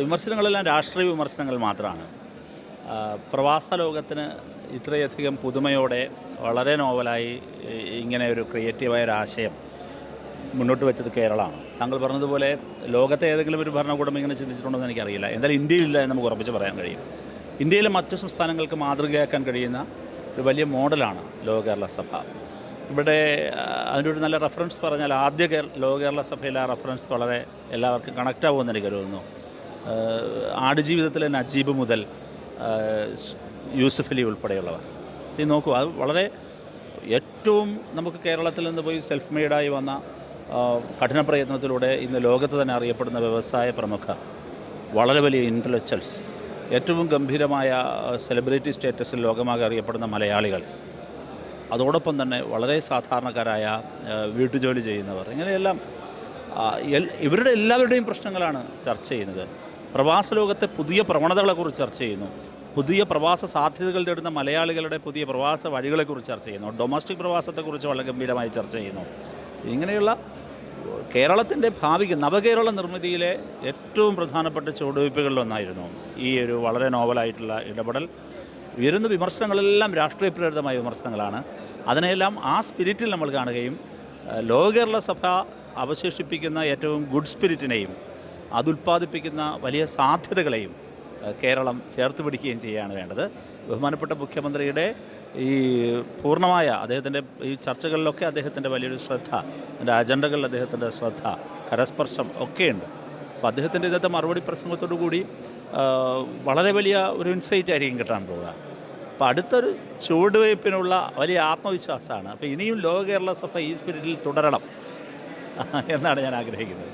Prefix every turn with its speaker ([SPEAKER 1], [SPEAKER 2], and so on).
[SPEAKER 1] വിമർശനങ്ങളെല്ലാം രാഷ്ട്രീയ വിമർശനങ്ങൾ മാത്രമാണ്. പ്രവാസ ലോകത്തിന് ഇത്രയധികം പുതുമയോടെ വളരെ നോവലായി ഇങ്ങനെ ഒരു ക്രിയേറ്റീവായ ഒരു ആശയം മുന്നോട്ട് വെച്ചത് കേരളമാണ്. താങ്കൾ പറഞ്ഞതുപോലെ ലോകത്തെ ഏതെങ്കിലും ഒരു ഭരണകൂടം ഇങ്ങനെ ചിന്തിച്ചിട്ടുണ്ടോ എന്ന് എനിക്കറിയില്ല. എന്തായാലും ഇന്ത്യയിലില്ല എന്ന് നമുക്ക് ഉറപ്പിച്ച് പറയാൻ കഴിയും. ഇന്ത്യയിലെ മറ്റു സംസ്ഥാനങ്ങൾക്ക് മാതൃകയാക്കാൻ കഴിയുന്ന ഒരു വലിയ മോഡലാണ് ലോക കേരള സഭ. ഇവിടെ അതിന്റെ ഒരു നല്ല റെഫറൻസ് പറഞ്ഞാൽ ആദ്യ കേരള ലോക കേരള സഭയിലെ ആ റെഫറൻസ് വളരെ എല്ലാവർക്കും കണക്റ്റ് ആവുമെന്ന് എനിക്ക് കരുതുന്നു ആടുജീവിതത്തിലെ നജീബ് മുതൽ യൂസഫ് അലി ഉൾപ്പെടെയുള്ളവർ. സീ നോക്കൂ അത് വളരെ ഏറ്റവും നമുക്ക് കേരളത്തിൽ നിന്ന് പോയി സെൽഫ് മെയ്ഡായി വന്ന കഠിന പ്രയത്നത്തിലൂടെ ഇന്ന് ലോകത്ത് തന്നെ അറിയപ്പെടുന്ന വ്യവസായ പ്രമുഖ വളരെ വലിയ ഇന്റലക്ച്വൽസ് ഏറ്റവും ഗംഭീരമായ സെലിബ്രിറ്റി സ്റ്റേറ്റസിൽ ലോകമാകെ അറിയപ്പെടുന്ന മലയാളികൾ അതോടൊപ്പം തന്നെ വളരെ സാധാരണക്കാരായ വീട്ടുജോലി ചെയ്യുന്നവർ ഇങ്ങനെയെല്ലാം ഇവരുടെ എല്ലാവരുടെയും പ്രശ്നങ്ങളാണ് ചർച്ച ചെയ്യുന്നത്. പ്രവാസ ലോകത്തെ പുതിയ പ്രവണതകളെക്കുറിച്ച് ചർച്ച ചെയ്യുന്നു. പുതിയ പ്രവാസ സാധ്യതകൾ തേടുന്ന മലയാളികളുടെ പുതിയ പ്രവാസ വഴികളെക്കുറിച്ച് ചർച്ച ചെയ്യുന്നു. ഡൊമസ്റ്റിക് പ്രവാസത്തെക്കുറിച്ച് വളരെ ഗംഭീരമായി ചർച്ച ചെയ്യുന്നു. ഇങ്ങനെയുള്ള കേരളത്തിന്റെ ഭാവിക്ക് നവകേരള നിർമ്മിതിയിലെ ഏറ്റവും പ്രധാനപ്പെട്ട ചുവടുവയ്പ്പുകളിലൊന്നായിരുന്നു ഈ ഒരു വളരെ നോവലായിട്ടുള്ള ഇടപെടൽ. ഉയരുന്ന വിമർശനങ്ങളെല്ലാം രാഷ്ട്രീയ പ്രേരിതമായ വിമർശനങ്ങളാണ്. അതിനെല്ലാം ആ സ്പിരിറ്റിൽ നമ്മൾ കാണുകയും ലോകകേരള ലോക കേരള സഭ അവശേഷിപ്പിക്കുന്ന ഏറ്റവും ഗുഡ് സ്പിരിറ്റിനെയും അതുൽപ്പാദിപ്പിക്കുന്ന വലിയ സാധ്യതകളെയും കേരളം ചേർത്ത് പിടിക്കുകയും ചെയ്യുകയാണ് വേണ്ടത്. ബഹുമാനപ്പെട്ട മുഖ്യമന്ത്രിയുടെ ഈ പൂർണമായ അദ്ദേഹത്തിന്റെ ഈ ചർച്ചകളിലൊക്കെ അദ്ദേഹത്തിന്റെ വലിയൊരു ശ്രദ്ധ അതിന്റെ അജണ്ടകളിൽ അദ്ദേഹത്തിന്റെ ശ്രദ്ധ കരസ്പർശം ഒക്കെയുണ്ട്. അപ്പോൾ അദ്ദേഹത്തിന്റെ ഇന്നത്തെ മറുപടി പ്രസംഗത്തോടു കൂടി വളരെ വലിയ ഒരു ഇൻസൈറ്റ് ആയിരിക്കും കിട്ടാൻ പോവുക. അപ്പോൾ അടുത്തൊരു ചുവടുവയ്പ്പിനുള്ള വലിയ ആത്മവിശ്വാസമാണ്. അപ്പോൾ ഇനിയും ലോക കേരള സഭ ഈ സ്പിരിറ്റിൽ തുടരണം എന്നാണ് ഞാൻ ആഗ്രഹിക്കുന്നത്.